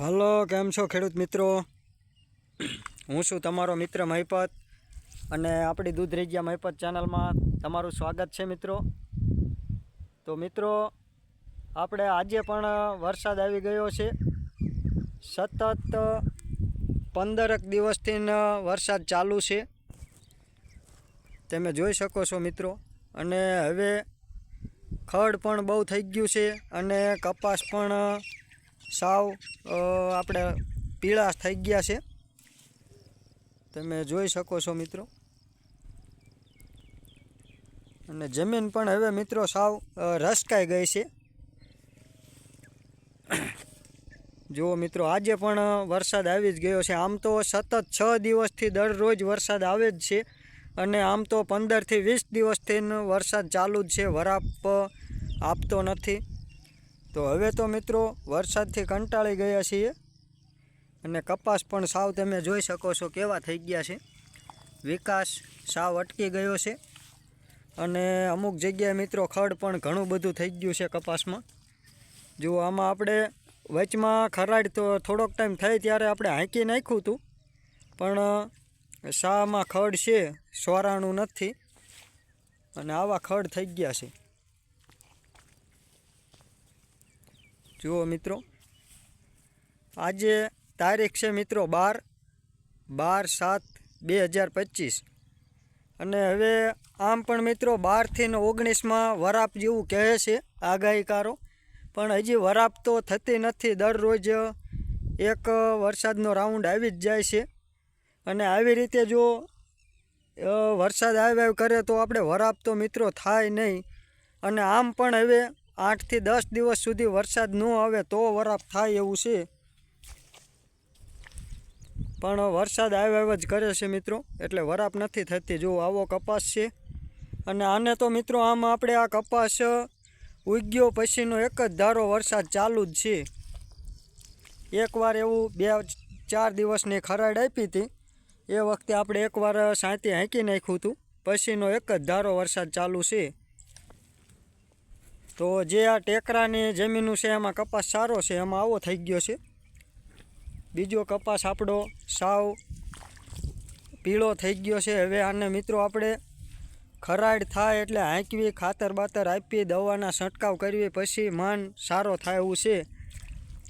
Hello, કેમ છો ખેડૂત મિત્રો? હું છું તમારો મિત્ર મહિપત અને આપણી દૂધ રેજિયા મહિપત ચેનલમાં તમારું સ્વાગત છે મિત્રો. તો મિત્રો, આપણે આજે પણ વરસાદ આવી ગયો છે. સતત પંદરક દિવસથી વરસાદ ચાલુ છે. તમે જોઈ શકો છો મિત્રો. અને હવે ખડ પણ બહુ થઈ ગયું છે અને કપાસ પણ સાવ આપણે પીળા થઈ ગયા છે. તમે જોઈ શકો છો મિત્રો. અને જમીન પણ હવે મિત્રો સાવ રસકાઈ ગઈ છે. જુઓ મિત્રો, આજે પણ વરસાદ આવી જ ગયો છે. આમ તો સતત છ દિવસથી દરરોજ વરસાદ આવે જ છે. અને આમ તો પંદરથી વીસ દિવસથી વરસાદ ચાલુ જ છે. વરાપ આપતો નથી. તો હવે તો મિત્રો વરસાદથી કંટાળી ગયા છીએ અને કપાસ પણ સાવ તમે જોઈ શકો છો કેવા થઈ ગયા છે. વિકાસ સાવ અટકી ગયો છે અને અમુક જગ્યાએ મિત્રો ખડ પણ ઘણું બધું થઈ ગયું છે કપાસમાં. જો આમાં આપણે વચમાં ખરાડ તો થોડોક ટાઈમ થઈ ત્યારે આપણે હાંકી નાખ્યું હતું, પણ શામાં ખડ છે, સોરાણું નથી અને આવા ખડ થઈ ગયા છે. જુઓ મિત્રો, આજે તારીખ છે મિત્રો બાર બાર સાત બે હજાર પચીસ. અને હવે આમ પણ મિત્રો બારથી ને ઓગણીસમાં વરાપ જેવું કહે છે આગાહીકારો, પણ હજી વરાપ તો થતી નથી. દરરોજ એક વરસાદનો રાઉન્ડ આવી જ જાય છે. અને આવી રીતે જો વરસાદ આવ્યા કરે તો આપણે વરાપ તો મિત્રો થાય નહીં. અને આમ પણ હવે આઠથી દસ દિવસ સુધી વરસાદ ન આવે તો વરાપ થાય એવું છે. પણ વરસાદ આવ્યો આવ્યા જ કરે છે મિત્રો. એટલે વરાપ નથી થતી. જો આવો કપાસ છે. અને આને તો મિત્રો આમ આપણે આ કપાસ ઉગ્યો પછીનો એક જ ધારો વરસાદ ચાલુ જ છે. એકવાર એવું બે ચાર દિવસની ખરાડ આપી હતી. એ વખતે આપણે એકવાર સાંતી હાંકી નાખ્યું હતું. પછીનો એક જ ધારો વરસાદ ચાલુ છે. તો જે આ ટેકરાની જમીનું છે, એમાં કપાસ સારો છે, એમાં આવો થઈ ગયો છે. બીજો કપાસ આપણો સાવ પીળો થઈ ગયો છે. હવે આને મિત્રો આપણે ખરાડ થાય એટલે હાંકવી, ખાતર બાતર આપી, દવાના છંટકાવ કરવી, પછી માન સારો થાય એવું છે.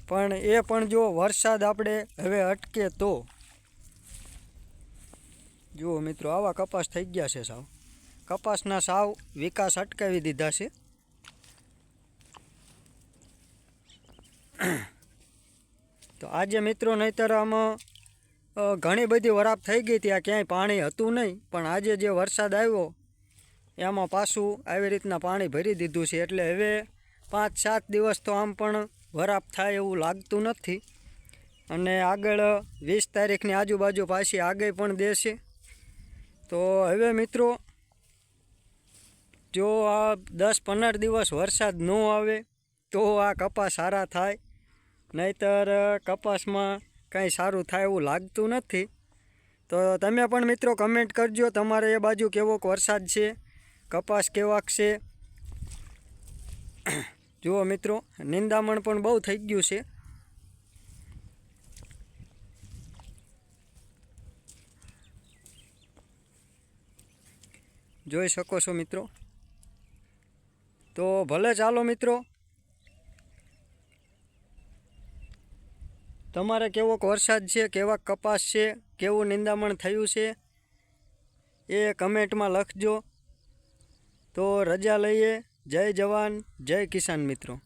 પણ એ પણ જો વરસાદ આપણે હવે અટકે તો. જુઓ મિત્રો, આવા કપાસ થઈ ગયા છે સાવ. કપાસના સાવ વિકાસ અટકાવી દીધા છે. તો આજે મિત્રો નહીતર આમાં ઘણી બધી વરાપ થઈ ગઈ ત્યાં ક્યાંય પાણી હતું નહીં, પણ આજે જે વરસાદ આવ્યો, એમાં પાછું આવી રીતના પાણી ભરી દીધું છે, એટલે હવે પાંચ સાત દિવસ તો આમ પણ વરાપ થાય એવું લાગતું નથી. અને આગળ વીસ તારીખની આજુબાજુ પાછી આગળ પણ દેશે. તો હવે મિત્રો, જો આ દસ પંદર દિવસ વરસાદ ન આવે, તો આ કપા સારા થાય. નહીતર કપાસમાં કાંઈ સારું થાય એવું લાગતું નથી. તો તમે પણ મિત્રો કમેન્ટ કરજો, તમારે એ બાજુ કેવોક વરસાદ છે, કપાસ કેવાક છે. જુઓ મિત્રો, નિંદામણ પણ બહુ થઈ ગયું છે. જોઈ શકો છો મિત્રો. તો ભલે ચાલો મિત્રો તમારે કેવોક વરસાદ છે કેવા કપાસ છે, કેવું નિંદામણ થયું છે, એ કમેન્ટમાં લખજો. તો રજા લઈએ. જય જવાન, જય કિસાન મિત્રો.